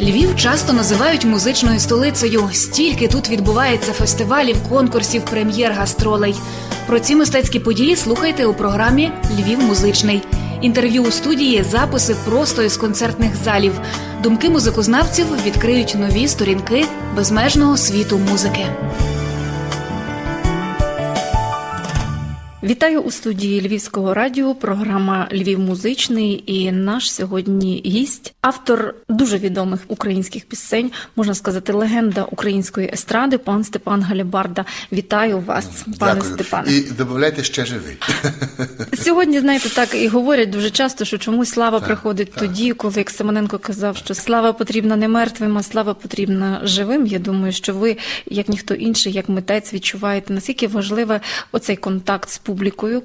Львів часто називають музичною столицею. Стільки тут відбувається фестивалів, конкурсів, прем'єр, гастролей. Про ці мистецькі події слухайте у програмі Львів музичний. Інтерв'ю у студії, записи просто із концертних залів. Думки музикознавців відкриють нові сторінки безмежного світу музики. Вітаю у студії Львівського радіо. Програма Львів музичний. І наш сьогодні гість, автор дуже відомих українських пісень, можна сказати, легенда української естради, пан Степан Галібарда. Вітаю вас, пане Дякую. Степане. І додавайте ще живий. Сьогодні, знаєте, так і говорять дуже часто, що чомусь слава приходить тоді, коли як Семененко казав, що слава потрібна не мертвим, а слава потрібна живим. Я думаю, що ви, як ніхто інший, як митець, відчуваєте наскільки важливе оцей контакт з публікою,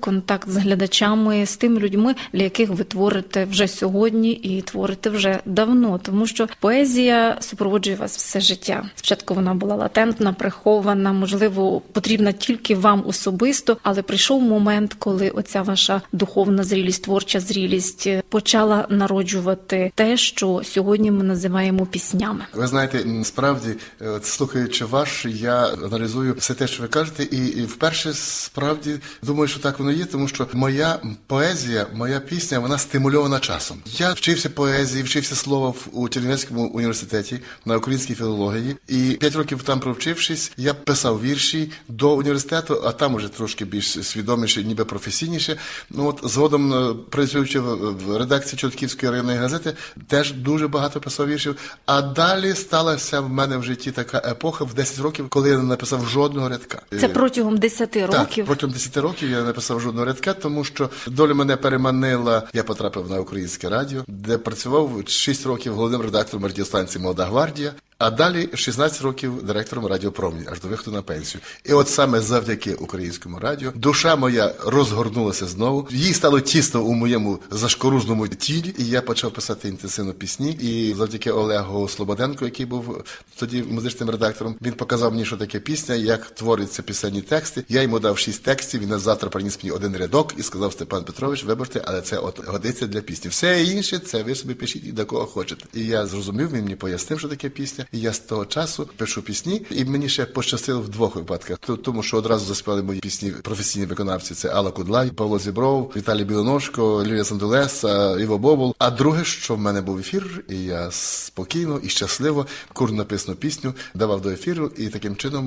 контакт з глядачами, з тими людьми, для яких ви творите вже сьогодні і творите вже давно, тому що поезія супроводжує вас все життя. Спочатку вона була латентна, прихована, можливо, потрібна тільки вам особисто, але прийшов момент, коли оця ваша духовна зрілість, творча зрілість е, почала народжувати те, що сьогодні ми називаємо піснями. Ви знаєте, справді, е, слухаючи ваш, я аналізую все те, що ви кажете, і вперше справді думаю, що так воно є, тому що моя поезія, моя пісня, вона стимульована часом. Я вчився поезії, вчився слова в- у Чернівецькому університеті на українській філології, і п'ять років там провчившись, я писав вірші до університету, а там уже трошки більш свідоміше, ніби професійніше. Ну от згодом е, працюючи в, редакції Чортківської районної газети, теж дуже багато писав віршів. А далі сталася в мене в житті така епоха в 10 років, коли я не написав жодного рядка. Це Е, протягом 10 так, протягом 10 років я не написав жодного рядка, тому що доля мене переманила. Я потрапив на українське радіо, де працював 6 років головним редактором радіостанції Молода гвардія. А далі 16 років директором радіопромні, аж до виходу на пенсію. І от саме завдяки українському радіо душа моя розгорнулася знову. Їй стало тісно у моєму зашкоружному тілі, і я почав писати інтенсивно пісні. І завдяки Олегу Слободенко, який був тоді музичним редактором, він показав мені, що таке пісня, як творяться пісенні тексти. Я йому дав шість текстів. Він завтра приніс мені один рядок і сказав Степан Петрович, вибачте, але це от годиться для пісні. Все інше це ви собі пишіть і до кого хочете. І я зрозумів, він мені пояснив, що таке пісня. І я з того часу пишу пісні, і мені ще пощастило в двох випадках. Тому що одразу заспівали мої пісні професійні виконавці. Це Алла Кудлай, Павло Зібров, Віталій Білоножко, Лілія Сандулеса, Іво Бобул. А друге, що в мене був ефір, і я спокійно і щасливо курно написану пісню давав до ефіру, і таким чином,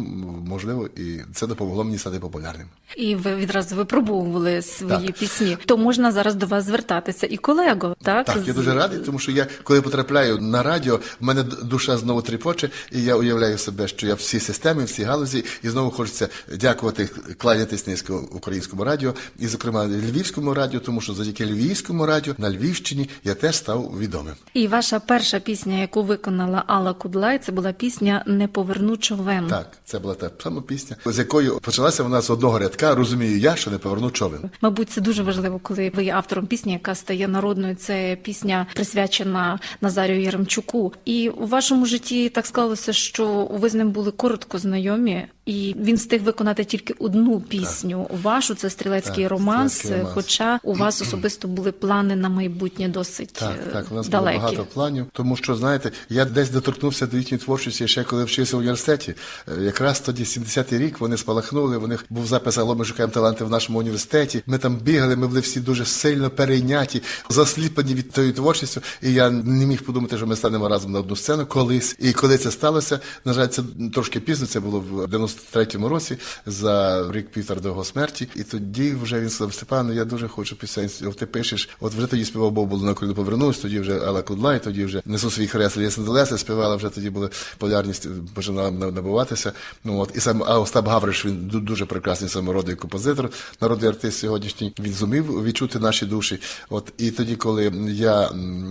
можливо, і це допомогло мені стати популярним. І ви відразу випробовували свої Так. пісні. То можна зараз до вас звертатися і колего, так? Так, я дуже радий, тому що я, коли потрапляю на радіо, в мене душа знову тріпоче, і я уявляю себе, що я всі системи, всі галузі, і знову хочеться дякувати, кланятись низько українському радіо, і, зокрема, Львівському радіо, тому що завдяки Львівському радіо на Львівщині я теж став відомим. І ваша перша пісня, яку виконала Алла Кудлай, це була пісня Не поверну човен. Так, це була та сама пісня, з якою почалася вона з одного рядка. Розумію я, що не поверну човен. Мабуть, це дуже важливо, коли ви є автором пісні, яка стає народною. Це пісня присвячена Назарію Яремчуку. І у вашому житті так склалося, що ви з ним були коротко знайомі, і він встиг виконати тільки одну пісню. Вашу це стрілецький Так, романс. «Стрілецький романс». Хоча у вас особисто були плани на майбутнє досить Так, е, так, у нас далекі. було багато планів, тому що знаєте, я десь доторкнувся до їхньої творчості ще коли вчився в університеті. Е, Якраз тоді 70-й рік вони спалахнули. У них був запис «Алло, ми шукаємо таланти в нашому університеті. Ми там бігали, ми були всі дуже сильно перейняті, засліплені від тої творчості. І я не міг подумати, що ми станемо разом на одну сцену колись. І коли це сталося, на жаль, це трошки пізно. Це було в 93-му році, за рік півтора до його смерті. І тоді вже він сказав: Степану, я дуже хочу пісень. Ти пишеш, от вже тоді співав Бог було на Україну повернусь, тоді вже Алла Кудлай, тоді вже несу свій хрест Лія Сандалеса, співала вже тоді була популярність, е, починала набуватися. Ну от і сам а Остап Гавриш, він дуже прекрасний самородний композитор, народний артист сьогоднішній. Він зумів відчути наші душі. От і тоді, коли я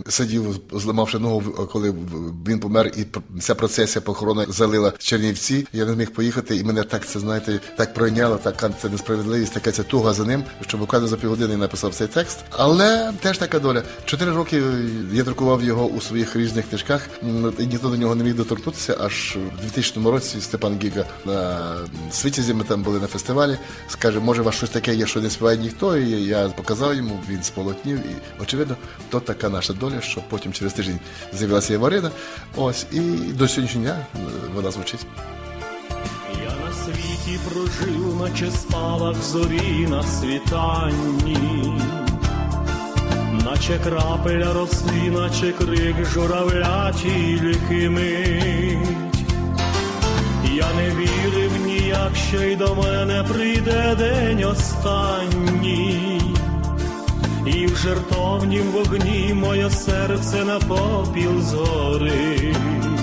сидів, зламавши ногу, коли він помер і ця процесія похорона залила Чернівці. Я не зміг поїхати, і мене так це знаєте, так пройняло, така це несправедливість, така ця туга за ним, що буквально за півгодини написав цей текст. Але теж така доля. Чотири роки я друкував його у своїх різних книжках, і ніхто до нього не міг доторкнутися. Аж у 2000 році Степан Гіга на Світязі ми там були на фестивалі. Скаже, може, у вас щось таке є, що не співає ніхто. І я показав йому, він сполотнів. І очевидно, то така наша доля, що потім через тиждень з'явилася Єварина. Ось і до сьогоднішнього дня е, вона звучить. Я на світі прожив, наче спалах зорі на світанні, наче крапеля росли, наче крик журавля тільки мить. Я не вірив ніяк, що й до мене прийде день останній. І в жертовнім вогні моє серце на попіл згорить.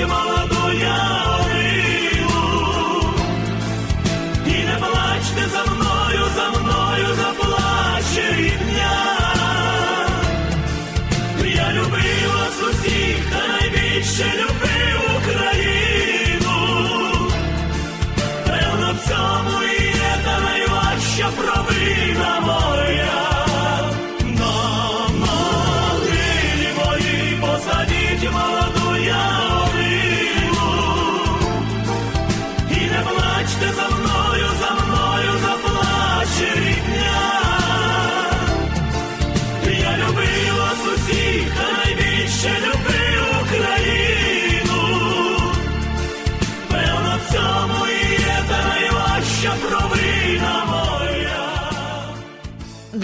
Fatih Malalı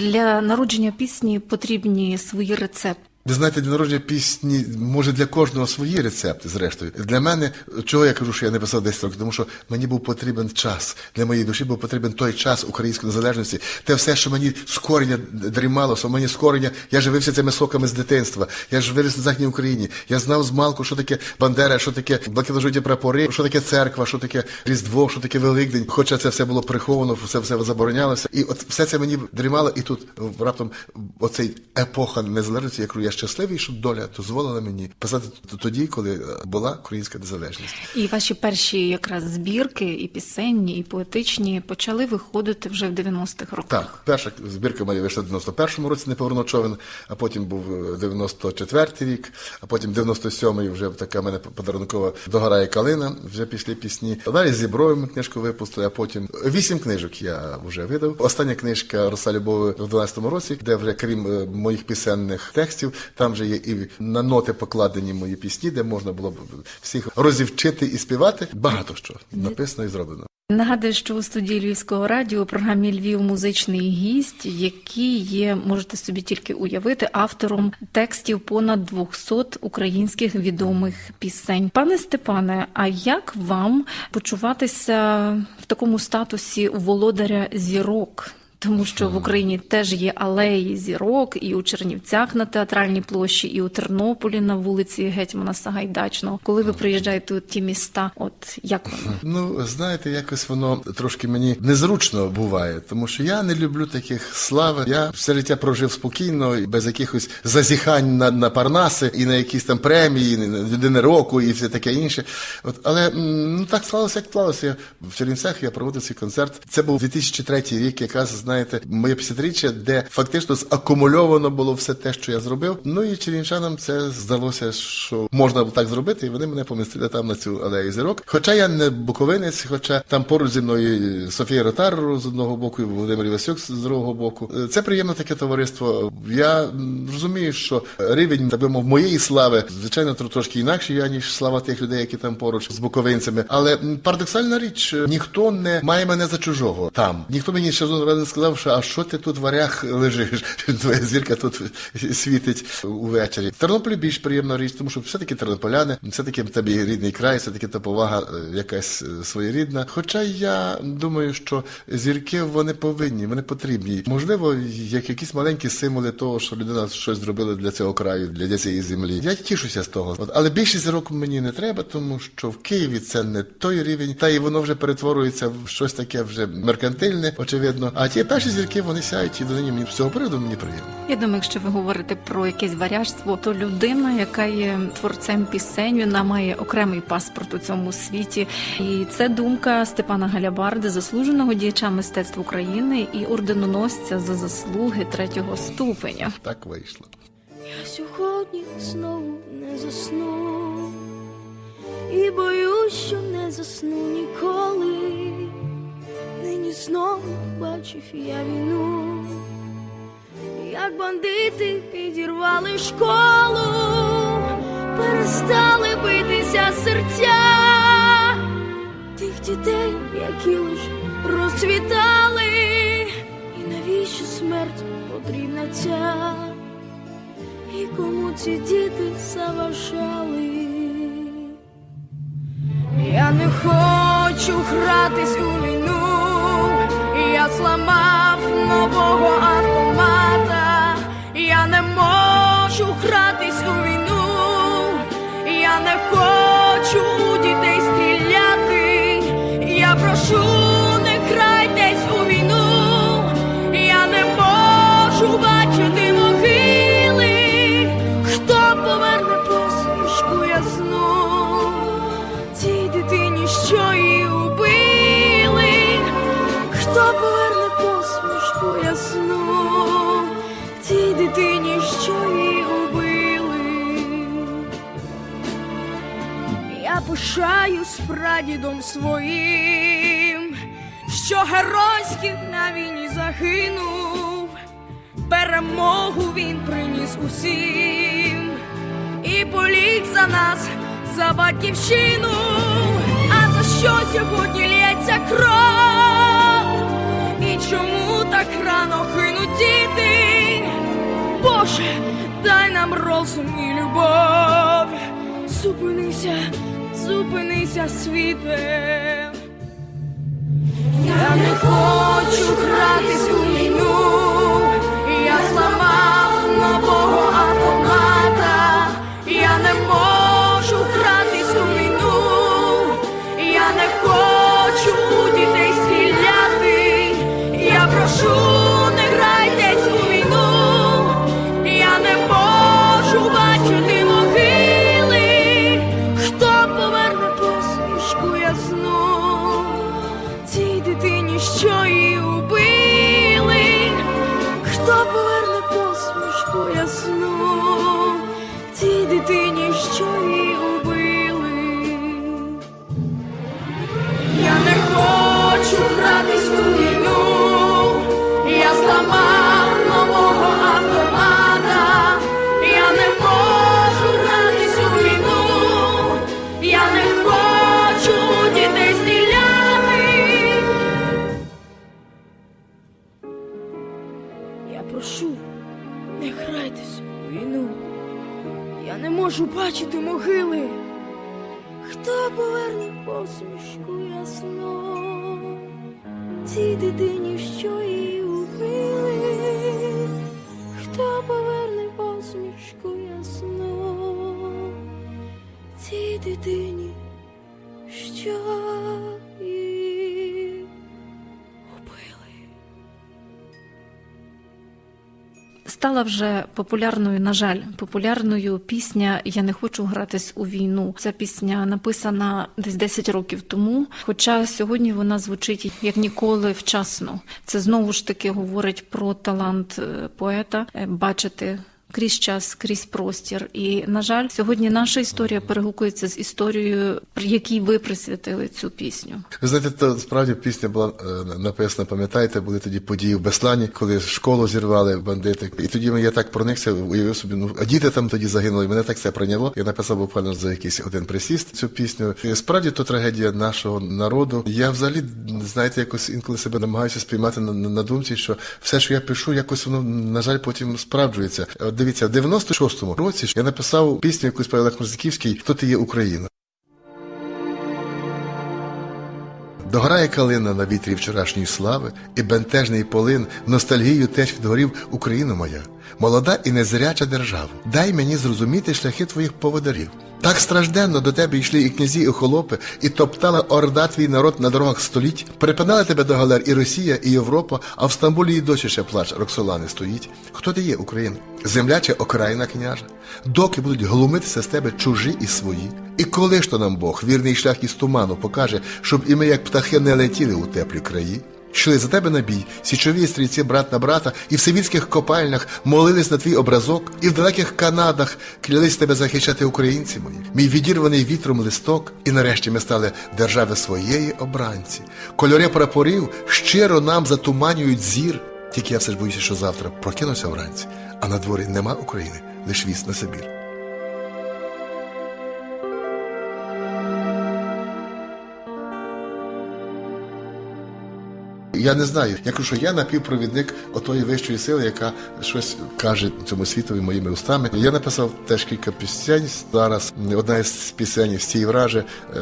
Для народження пісні потрібні свої рецепти. Ви знаєте, для народження пісні може для кожного свої рецепти, зрештою. Для мене, чого я кажу, що я не писав 10 років, тому що мені був потрібен час. Для моєї душі був потрібен той час української незалежності. Те все, що мені з корення дрімало, що мені з корення, я живився цими соками з дитинства. Я ж виріс на Західній Україні. Я знав з малку, що таке Бандера, що таке блакитно-жовті прапори, що таке церква, що таке Різдво, що таке Великдень. Хоча це все було приховано, все все заборонялося. І от все це мені дрімало, і тут раптом оцей епоха незалежності, я кажу, я щасливий, що доля дозволила мені писати тоді, коли е, була українська незалежність. І ваші перші якраз збірки, і пісенні, і поетичні почали виходити вже в 90-х роках. Так, перша збірка моя вийшла в 91-му році, не повернув човен, а потім був е, 94-й рік, а потім 97-й вже така мене подарункова догорає калина, вже пішли пісні. Далі зі книжку випустили, а потім вісім книжок я вже видав. Остання книжка Роса Любови в 12-му році, де вже крім е, моїх пісенних текстів, там вже є і на ноти покладені мої пісні, де можна було б всіх розівчити і співати. Багато що написано і зроблено. Нагадую, що у студії Львівського радіо у програмі Львів музичний гість, який є, можете собі тільки уявити, автором текстів понад 200 українських відомих пісень. Пане Степане, а як вам почуватися в такому статусі володаря зірок? Тому що в Україні теж є алеї зірок, і у Чернівцях на театральній площі, і у Тернополі на вулиці Гетьмана Сагайдачного. Коли ви приїжджаєте у ті міста, от як вам? Ну, знаєте, якось воно трошки мені незручно буває, тому що я не люблю таких слави. Я все життя прожив спокійно, без якихось зазіхань на, на парнаси і на якісь там премії, на людини року і все таке інше. От, але ну так склалося, як склалося. В Чернівцях я проводив свій концерт. Це був 2003 рік, якраз знаєте, моє 50-річчя, де фактично закумульовано було все те, що я зробив. Ну і чернівчанам це здалося, що можна було так зробити, і вони мене помістили там на цю алею зірок. Хоча я не буковинець, хоча там поруч зі мною Софія Ротар з одного боку, і Володимир Івасюк з другого боку. Це приємне таке товариство. Я розумію, що рівень, так би мов, моєї слави, звичайно, тро- трошки інакший, аніж слава тих людей, які там поруч з буковинцями. Але парадоксальна річ, ніхто не має мене за чужого там. Ніхто мені ще не сказав, сказав, що а що ти тут в варях лежиш? Твоя зірка тут світить увечері. В Тернополі більш приємна річ, тому що все-таки тернополяни, все-таки тебе рідний край, все-таки та повага е, якась е, своєрідна. Хоча я думаю, що зірки вони повинні, вони потрібні. Можливо, як якісь маленькі символи того, що людина щось зробила для цього краю, для цієї землі. Я тішуся з того. От, але більше зірок мені не треба, тому що в Києві це не той рівень, та і воно вже перетворюється в щось таке вже меркантильне, очевидно. А ті перші зірки вони сяють і до нині мені з цього приводу мені приємно. Я думаю, якщо ви говорите про якесь варяжство, то людина, яка є творцем пісень, вона має окремий паспорт у цьому світі. І це думка Степана Галябарди, заслуженого діяча мистецтв України і орденоносця за заслуги третього ступеня. Так вийшло. Я сьогодні знову не засну і боюсь, що не засну ніколи. Нині знову бачив я війну, як бандити підірвали школу, перестали битися серця тих дітей, які лиш розцвітали, і навіщо смерть потрібна ця? І кому ці діти заважали? Я не хочу гратись у війну, я зламав нового автомата, прадідом своїм, що геройськи на війні загинув, перемогу він приніс усім і поліг за нас, за батьківщину. А за що сьогодні лється кров? І чому так рано гинуть діти? Боже, дай нам розум і любов. Зупинися, зупинися, світе. Я не хочу гратись у війну, я зламав нового автомата, я не можу бачити могили. Хто поверне посмішку ясно цій дитині, що її убили? Хто поверне посмішку ясно цій дитині, що Стала вже популярною, на жаль, популярною пісня Я не хочу гратись у війну. Ця пісня написана десь 10 років тому. Хоча сьогодні вона звучить як ніколи вчасно. Це знову ж таки говорить про талант е, поета е, бачити крізь час, крізь простір. І на жаль, сьогодні наша історія перегукується з історією, якій ви присвятили цю пісню. Ви знаєте, то справді пісня була е, написана, пам'ятаєте, були тоді події в Беслані, коли школу зірвали бандити. І тоді я так проникся, уявив собі, ну а діти там тоді загинули. Мене так це прийняло. Я написав буквально за якийсь один присіст цю пісню. І справді то трагедія нашого народу. Я взагалі, знаєте, якось інколи себе намагаюся спіймати на, на думці, що все, що я пишу, якось воно, на жаль, потім справджується. Дивіться, в 96-му році я написав пісню, яку співав Олег Хто ти є Україна. Дограє калина на вітрі вчорашньої слави, і бентежний полин ностальгію теж відгорів Україна моя, молода і незряча держава. Дай мені зрозуміти шляхи твоїх поводарів. Так стражденно до тебе йшли і князі, і холопи, і топтала орда твій народ на дорогах століть. Припинали тебе до галер і Росія, і Європа, а в Стамбулі і досі ще плач Роксолани стоїть. Хто ти є, Україна? Земля чи окраїна княжа? Доки будуть глумитися з тебе чужі і свої? І коли ж то нам Бог, вірний шлях із туману, покаже, щоб і ми, як птахи, не летіли у теплі краї? Йшли за тебе на бій, січові стрільці брат на брата, і в сивітських копальнях молились на твій образок, і в далеких Канадах клялись тебе захищати українці мої, мій відірваний вітром листок, і нарешті ми стали держави своєї обранці. Кольори прапорів щиро нам затуманюють зір. Тільки я все ж боюся, що завтра прокинуся вранці, а на дворі нема України, лиш віз на Сибір. Я не знаю. Я кажу, що я напівпровідник отої вищої сили, яка щось каже цьому світові моїми устами. Я написав теж кілька пісень. Зараз одна із пісень «Стій враже» е,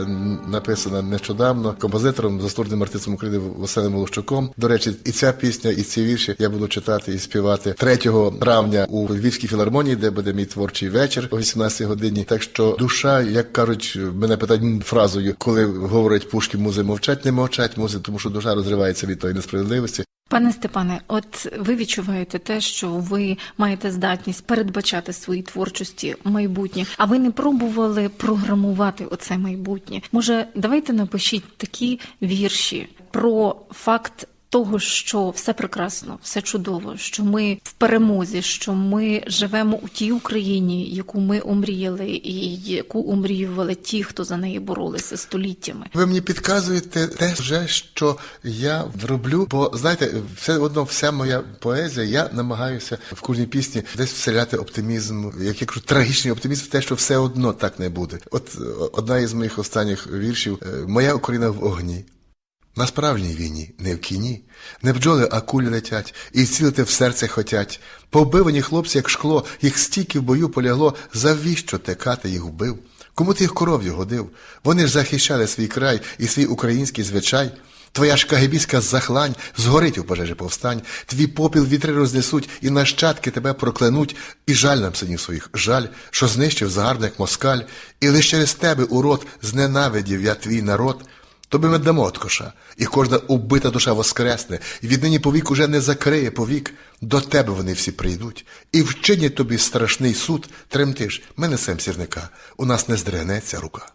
написана нещодавно композитором, заслуженим артистом України Василем Волощуком. До речі, і ця пісня, і ці вірші я буду читати і співати 3 травня у Львівській філармонії, де буде мій творчий вечір о 18 годині. Так що душа, як кажуть, мене питають фразою, коли говорять Пушкін, музи мовчать, не мовчать музи, тому що душа розривається від тої несправедливості. Пане Степане, от ви відчуваєте те, що ви маєте здатність передбачати свої творчості майбутнє, а ви не пробували програмувати оце майбутнє. Може, давайте напишіть такі вірші про факт. Того, що все прекрасно, все чудово, що ми в перемозі, що ми живемо у тій Україні, яку ми омріяли, і яку омріювали ті, хто за неї боролися століттями. Ви мені підказуєте те вже, що я роблю, бо знаєте, все одно, вся моя поезія, я намагаюся в кожній пісні десь вселяти оптимізм, як я кажу, трагічний оптимізм те, що все одно так не буде. От е, одна із моїх останніх віршів е, Моя Україна в огні. На справжній війні, не в кіні, не бджоли, а кулі летять, і цілити в серце хотять. Повбивані хлопці, як шкло, їх стільки в бою полягло, завіщо текати їх вбив? Кому ти їх коров'ю годив? Вони ж захищали свій край і свій український звичай. Твоя ж кагебіська захлань згорить у пожежі повстань, твій попіл вітри рознесуть, і нащадки тебе проклянуть, і жаль нам синів своїх, жаль, що знищив загарбник москаль, і лише через тебе, урод, зненавидів я твій народ. Тобі ми дамо откоша, і кожна убита душа воскресне, і віднині повік уже не закриє повік. До тебе вони всі прийдуть, і вчинять тобі страшний суд, тремтиш, ми несем сірника, у нас не здригнеться рука.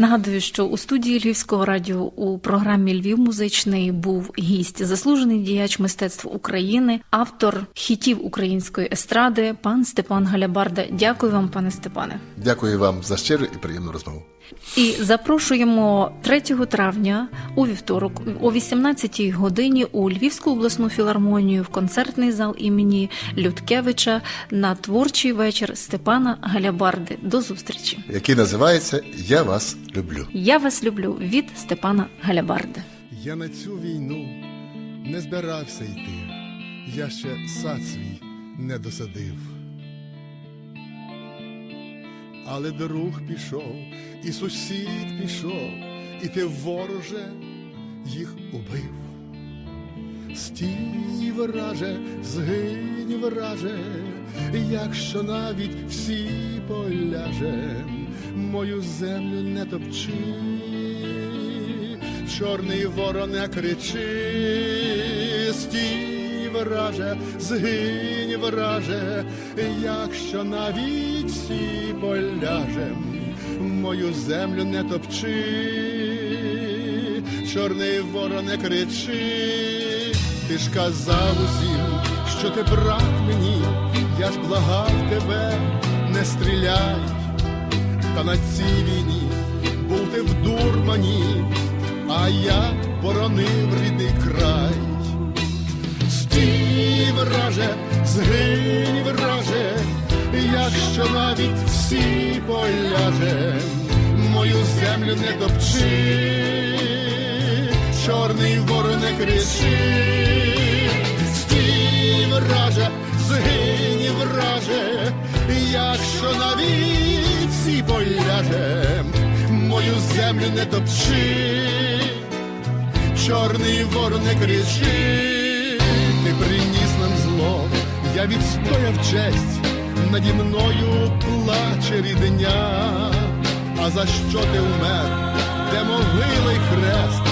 Нагадую, що у студії Львівського радіо у програмі Львів музичний був гість, заслужений діяч мистецтв України, автор хітів української естради, пан Степан Галябарда. Дякую вам, пане Степане. Дякую вам за щиру і приємну розмову. І запрошуємо 3 травня у вівторок о 18 годині у Львівську обласну філармонію в концертний зал імені Людкевича на творчий вечір Степана Галябарди. До зустрічі! Який називається Я вас люблю. Я вас люблю від Степана Галябарди. Я на цю війну не збирався йти, я ще сад свій не досадив. Але друг пішов, і сусід пішов, і ти вороже їх убив. Стій враже, згинь враже, якщо навіть всі поляжем, мою землю не топчи, чорний вороне кричи, стій враже, згинь враже, якщо навіть всі поляжем, мою землю не топчи, чорний вороне кричи, ти ж казав усім, що ти брат мені, я ж благав тебе, не стріляй, та на цій війні був ти в дурмані, а я боронив рідний край. Стій, враже, згинь, враже, якщо навіть всі поляжем, мою землю не топчи, чорний вороне кричи, стій, враже, згинь, враже, якщо навіть всі поляжем, мою землю не топчи чорний вор не кричи, ти приніс нам зло, я відстояв честь, наді мною плаче рідня, а за що ти умер, де могила й хрест.